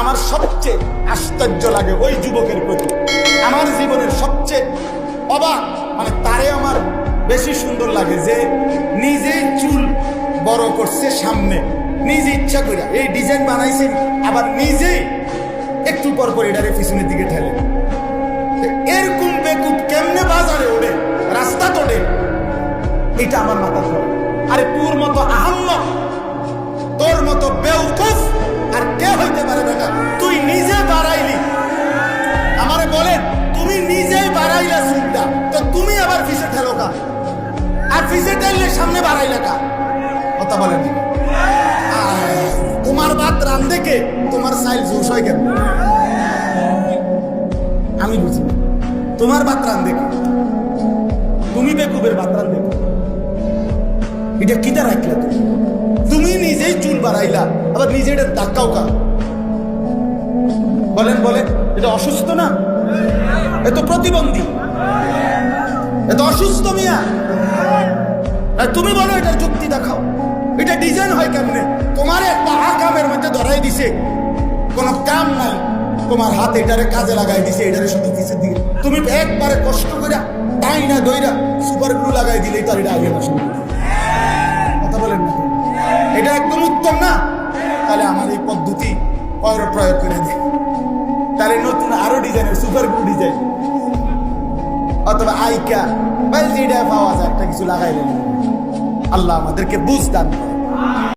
আমার সবচেয়ে আশ্চর্য লাগে ওই যুবকের প্রতি। আমার জীবনের সবচেয়ে অবাক মানে তারে আমার বেশি সুন্দর লাগে যে নিজেই চুল বড় করছে সামনে। নিজে ইচ্ছা করে এই ডিজাইন বানাইছেন, আবার নিজেই একটু পর পর এটারে পিছনের দিকে ঠেলে। এরকম বেকুব কেমনে বাজারে ওঠে, রাস্তা তোড়ে এটা আমার মাথা আরে তোর মতো আহম্ম তোর মতো বেউকুফ আর ফিসে সামনে বাড়াইলা কা? কথা বলেন। তোমার ভাত রান্ধে কে তোমার সাইল জুস হয় কেন? আমি বুঝি। তোমার ভাত রান্ধে কে তুমি বেকুবের ভাত রান্ধে কে? এটা কিটা রাখলা তুমি? তুমি নিজেই চুল বাড়াইলা, আবার নিজে এটা ধাক্কাও কা? বলেন বলেন, এটা অসুস্থ না? এ তো প্রতিবন্ধী। এ তো অসুস্থ মিয়া। তুমি বলো এটার যুক্তি দেখাও। এটা ডিজাইন হয় কেমনে? তোমার একটা আকামের মধ্যে ধরাই দিছে। কোনো কাম নাই। তোমার হাত এটারে কাজে লাগাই দিছে, এটারে শুধু দিছে দিয়ে। তুমি একবারে কষ্ট করে তাই না দইরা সুপার গ্লু লাগাই দিলেই তার এটা আগে বসে কথা বলেন না এটা একদম উত্তম না? তাহলে আমার এই পদ্ধতি পর প্রয়োগ করে দিই তাহলে নতুন আরও ডিজাইনের সুপার গ্লু ডিজাইন অথবা আইকা বা যেটা একটা কিছু লাগাইলেন। আল্লাহ আমাদেরকে বুঝ দান করে।